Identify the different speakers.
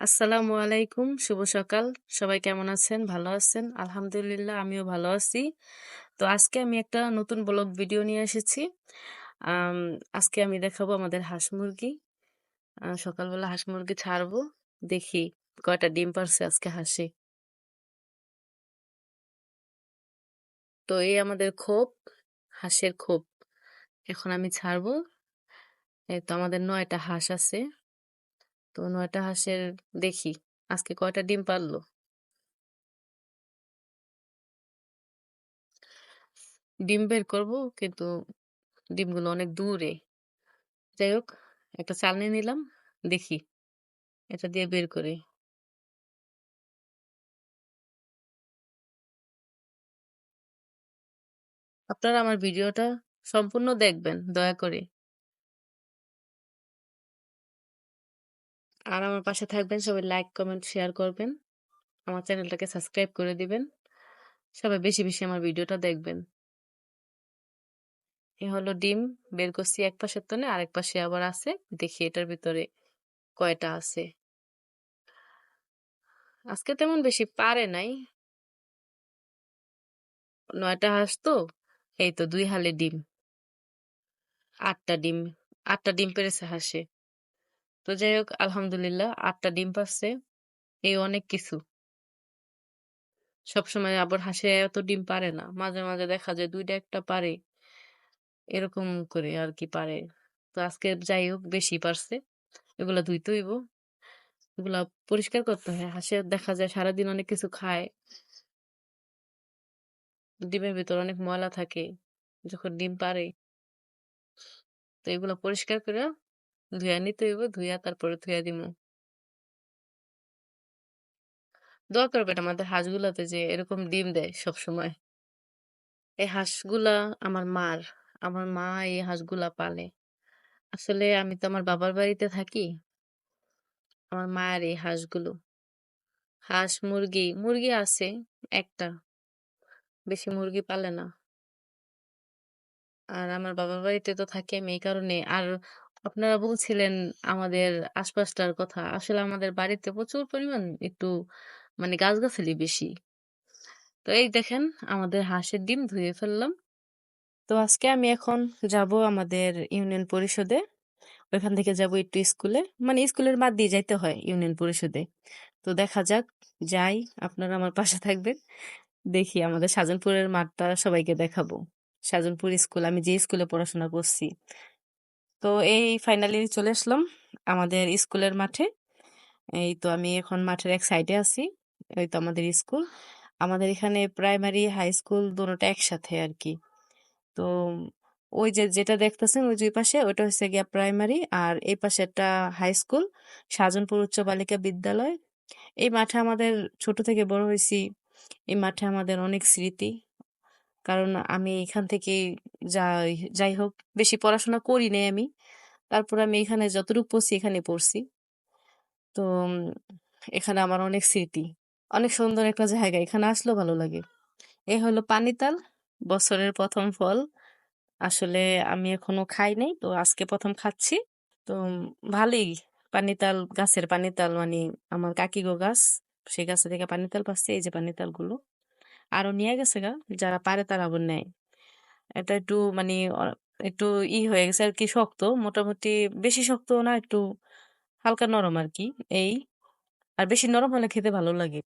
Speaker 1: আসসালামু আলাইকুম, শুভ সকাল। সবাই কেমন আছেন? ভালো আছেন? আলহামদুলিল্লাহ, আমিও ভালো আছি। তো আজকে আমি একটা নতুন ব্লগ ভিডিও নিয়ে এসেছি। আজকে আমি দেখাবো আমাদের হাঁস মুরগি। সকালবেলা হাঁস মুরগি ছাড়বো। দেখি কয়টা ডিম পারছে আজকে হাঁসে। তো এই আমাদের খোপ, হাঁসের খোপ। এখন আমি ছাড়বো। এই তো আমাদের নয়টা হাঁস আছে। তো নয়টা হাঁসের দেখি। আজকে কয়টা ডিম পারল? ডিম বের করব, কিন্তু ডিমগুলো অনেক দূরে। যাই হোক, একটা চালনি নিলাম, দেখি। এটা দিয়ে বের করি। আপনারা আমার ভিডিওটা সম্পূর্ণ দেখবেন, দয়া করে। আর আমার পাশে থাকবেন, সবাই লাইক কমেন্ট শেয়ার করবেন। আমার চ্যানেলটাকে সাবস্ক্রাইব করে দিবেন। সবাই বেশি বেশি আমার ভিডিওটা দেখবেন। এ হলো ডিম, বের করছি এক পাশের তনে আরেক পাশে আবার আছে। দেখি এটার ভিতরে কয়টা আছে। আজকে তেমন বেশি পারে নাই। নয়টা হাঁস তো, এই তো দুই হালে ডিম। আটটা ডিম আটটা ডিম পেরেছে হাঁসে। তো যাই হোক আলহামদুলিল্লাহ আটটা ডিম পাচ্ছে এই অনেক কিছু। সবসময় আবার হাঁসে এত ডিম পারে না। মাঝে মাঝে দেখা যায় দুইটা একটা পারে। এরকম করে আর কি পারে। তো আজকে যাই হোক বেশি পারছে। এগুলা ধুইতে হইব। এগুলা পরিষ্কার করতে হয়। হাঁসে দেখা যায় সারাদিন অনেক কিছু খায়। ডিমের ভিতর অনেক ময়লা থাকে। যখন ডিম পারে। তো এগুলা পরিষ্কার করে ধুয়া নিতে হইব ধুয়া তারপরে ধুয়া দিব দোয়া করবেন আমাদের হাঁসগুলাতে যে এরকম ডিম দেয় সব সময় এই হাঁসগুলা আমার মার, আমার মা এই হাঁসগুলা পালে। আসলে আমি তো আমার বাবার বাড়িতে থাকি, আমার মায়ের এই হাঁসগুলো। হাঁস, মুরগি মুরগি আছে একটা, বেশি মুরগি পালে না। আর আমার বাবার বাড়িতে তো থাকি আমি এই কারণে। আর আপনারা বলছিলেন আমাদের আশপাশটার কথা। আসলে আমাদের বাড়িতে প্রচুর পরিমাণ একটু মানে গাছগাছালি বেশি। তো এই দেখেন, আমাদের হাঁসের ডিম ধুয়ে ফেললাম। তো আজকে আমি এখন যাব আমাদের ইউনিয়ন পরিষদে। ওইখান থেকে যাব একটু স্কুলে। মানে স্কুলের বাদ দিয়ে যাইতে হয় ইউনিয়ন পরিষদে। তো দেখা যাক, যাই, আপনারা আমার পাশে থাকবেন। দেখি আমাদের সাজনপুরের মাঠটা সবাইকে দেখাবো। সাজনপুর স্কুল, আমি যে স্কুলে পড়াশোনা করছি। তো এই ফাইনালি চলে আসলাম আমাদের স্কুলের মাঠে। এই তো আমি এখন মাঠের এক সাইডে আছি ওই তো আমাদের স্কুল। আমাদের এখানে প্রাইমারি হাই স্কুল দুটোটা একসাথে আর কি তো ওই যে যেটা দেখতেছেন ওই দুই পাশে ওটা হচ্ছে গিয়া প্রাইমারি আর এই পাশে একটা হাই স্কুল সাজনপুর উচ্চ বালিকা বিদ্যালয়। এই মাঠে আমাদের ছোট থেকে বড় হয়েছি, এই মাঠে আমাদের অনেক স্মৃতি। কারণ আমি এখান থেকে যাই যাই হোক, বেশি পড়াশোনা করি নাই আমি। তারপর আমি এখানে যতটুকু পড়ছি এখানে পড়ছি। তো এখানে আমার অনেক স্মৃতি, অনেক সুন্দর একটা জায়গা, এখানে আসলেও ভালো লাগে। এ হলো পানিতাল, বছরের প্রথম ফল। আসলে আমি এখনও খাই নাই, তো আজকে প্রথম খাচ্ছি। তো ভালোই পানিতাল, গাছের পানিতাল মানে আমার কাকিগো গাছ, সেই গাছে থেকে পানিতাল পাচ্ছে, এই যে পানিতালগুলো আরও নিয়ে গেছে গা যারা পারে তারা আবার নেয় এটা একটু মানে একটু ই হয়ে গেছে আর কি শক্ত, মোটামুটি বেশি শক্ত না একটু হালকা নরম আর কি, এই। আর বেশি নরম হলে খেতে ভালো লাগে।